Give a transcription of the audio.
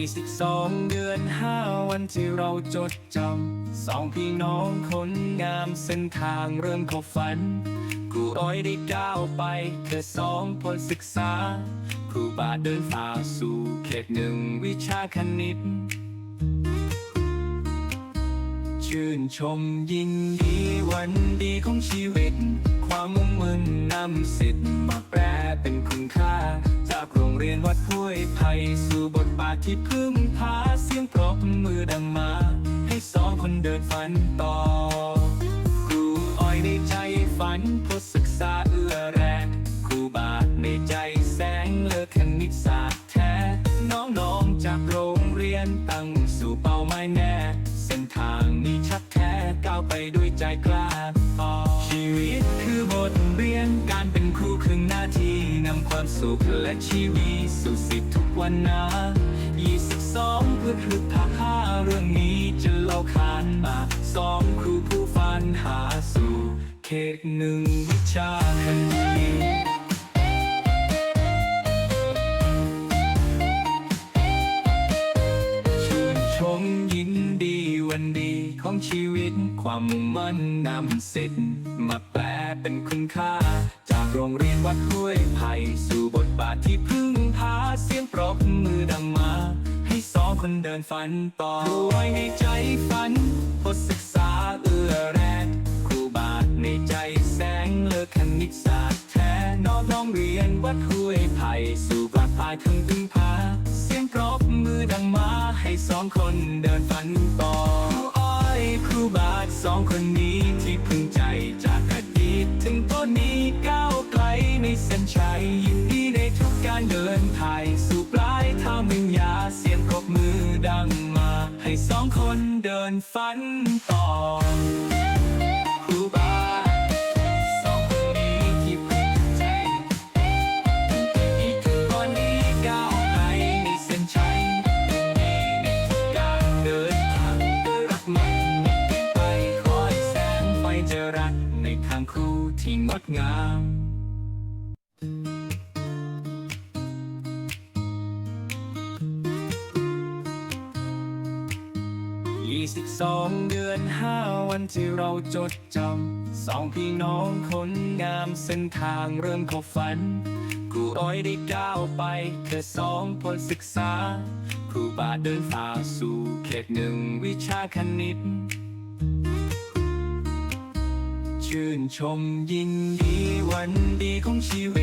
22เดือน 5 วันที่เราจดจำสองพี่น้องคนงามเส้นทางเริ่มเข้าฝัน ครูอ้อยได้ก้าวไปแค่สองผลศึกษา ครูบาเดินฝ่าสู่เขตหนึ่งวิชาคณิต ชื่นชมยินดีวันดีของชีวิต ความมุ่งมั่นนำสิทธิ์มาแปลเป็นคุณค่า โรงเรียนวัดห้วยไผ่สู่บทบาทที่พึ่งพาเสียงปรบมือดังมา ให้สองคนเดินฝันต่อ ครูอ้อยในใจฝันพดศึกษาเอื้อแรงครูบาในใจแสงเลิกคณิตศาสตร์แท้ น้องๆจากโรงเรียนตั้งสู่เป้าหมายแน่ เส้นทางนี้ชัดแท้ก้าวไปด้วยใจกล้าพอชีวิต ความสุขและชีวิตสู่สิทธิทุกวันนะ22เพื่อคึกภาคาเรื่องนี้จะเล่าขานมาสองครูผู้ฝันหาสู่เขตหนึ่งวิชาคณิตชื่นชมยินดีวันดีของชีวิตความมุ่งมั่นนำสิทธิ์มาแปลเป็นคุณค่า โรงเรียนวัดห้วยไผ่สู่บทบาทที่พึ่งพาเสียงปรบมือดังมา ให้สองคนเดินฝันต่อด้วยในใจฝันบทศึกษาเอื้อแรงครูบาในใจแสงเลิกคณิตศาสตร์แท้น้องน้องเรียนวัดห้วยไผ่สู่บาทพายถึงพึ่งพา เสียงปรบมือดังมาให้สองคนเดินฝันต่อครูอ้อยครูบาทสองคนนี้ารเดินทางสู่ปลายทางมึงยาเสียงปรบมือดังมา ให้สองคนเดินฝันต่อครูบาสองคนนี้ที่พึ่งใจอีกถึงวันนี้ก้าวไปในเส้นชัยในทุกการเดินทางด้วยรักมันไม่ไปคอยแสงไฟจะรักในทางครูที่งดงาม 22 เดือน 5 วันที่เราจดจำสองพี่น้องคนงามเส้นทางเริ่มเข้าฝัน ครูอ้อยได้ก้าวไปแค่สองผลศึกษา ครูบาเดินฝ่าสู่เขตหนึ่งวิชาคณิต ชื่นชมยินดีวันดีของชีวิต